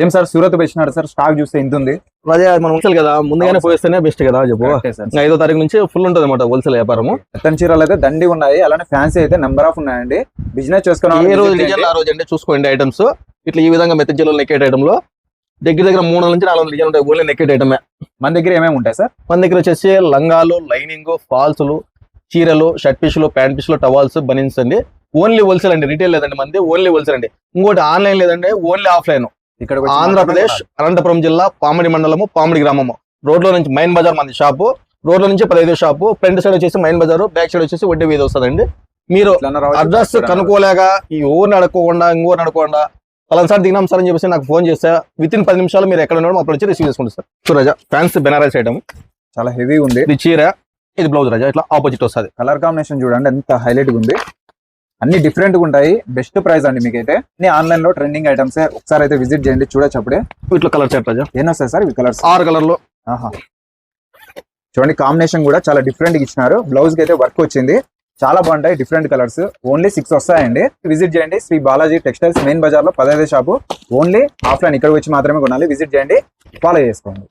ఏం సార్ సూరత్ వచ్చినాడు sir stock చూస్తే ఇంత ఉంది అదే మనం హోల్సేల్ కదా ముందుగానే. పోయిస్తేనే బెస్ట్ కదా చెప్పు. ఐదో తారీఖు నుంచి ఫుల్ ఉంటుంది అనమాట హోల్సేల్ వ్యాపారము. మెత్తని చీరలు అయితే దండి ఉన్నాయి అలానే ఫ్యాన్సీ అయితే నెంబర్ ఆఫ్ ఉన్నాయండి. బిజినెస్ చేసుకున్న ఏ రోజు డిజైన్ ఆ రోజు అంటే చూసుకోండి ఐటమ్స్ ఇట్లా ఈ విధంగా మెత్త జిల్లాలో నెక్కేట్ ఐటమ్లో. దగ్గర దగ్గర మూడు నుంచి నాలుగు వందల డిజైన్ ఉంటాయి ఓన్లీ నెక్కేట్ ఐటమే మన దగ్గర ఏమేమి ఉంటాయి సార్? మన దగ్గర వచ్చేసి లంగాలు లైనింగ్ ఫాల్స్లు చీరలు షర్ట్ పీసులు ప్యాంట్ పీసులు టవాల్స్ బనీన్స్ అండి. ఓన్లీ హోల్సేల్ అండి రీటైల్ లేదండి మంది ఓన్లీ హోల్సేల్ అండి. ఇంకోటి ఆన్లైన్ లేదండి ఓన్లీ ఆఫ్లైన్ ఇక్కడ ఆంధ్రప్రదేశ్ అనంతపురం జిల్లా పామిడి మండలము పామిడి గ్రామము. రోడ్లో నుంచి మైన్ బజార్ మంది షాపు రోడ్లో నుంచి పదహైదు షాపు ఫ్రంట్ సైడ్ వచ్చేసి మైన్ బజార్ బ్యాక్ సైడ్ వచ్చేసి వడ్డీ వీధి వస్తుందండి. మీరు అడ్రస్ కనుక్కోలేక ఈ ఊరిని అడుక్కోకుండా ఇంకోరిని అడగకుండా పలానా సార్ దిగినాం సార్ అని చెప్పేసి నాకు ఫోన్ చేస్తే విత్ ఇన్ పది నిమిషాలు మీరు ఎక్కడ ఉన్నారో అప్పుడు వచ్చి రిసీవ్ చేసుకుంటారు సార్. చూడజ ఫ్యాన్స్ బెనారస్ ఐటమ్ చాలా హెవీ ఉంది. ఇది చీర ఇది బ్లౌజ్ రాజా ఇట్లా ఆపోజిట్ వస్తుంది. కలర్ కాంబినేషన్ చూడండి ఎంత హైలైట్ ఉంది. అన్ని డిఫరెంట్గా ఉంటాయి. బెస్ట్ ప్రైస్ అండి మీకైతే. అన్ని ఆన్లైన్లో ట్రెండింగ్ ఐటమ్స్ ఒకసారి అయితే విజిట్ చేయండి చూడొచ్చు అప్పుడే. ఇట్లా కలర్ సెట్ రాజా? ఏం వస్తాయి సార్ ఇవి కలర్స్ ఆరు కలర్లో. ఆహా. చూడండి కాంబినేషన్ కూడా చాలా డిఫరెంట్గా ఇచ్చినారు. బ్లౌజ్కి అయితే వర్క్ వచ్చింది. చాలా బాగుంటాయి డిఫరెంట్ కలర్స్ ఓన్లీ సిక్స్ వస్తాయండి. విజిట్ చేయండి. శ్రీ బాలాజీ టెక్స్టైల్స్ మెయిన్ బజార్లో పదహైదు షాపు ఓన్లీ ఆఫ్లైన్ ఇక్కడ వచ్చి మాత్రమే కొనాలి. విజిట్ చేయండి. ఫాలో చేసుకోండి.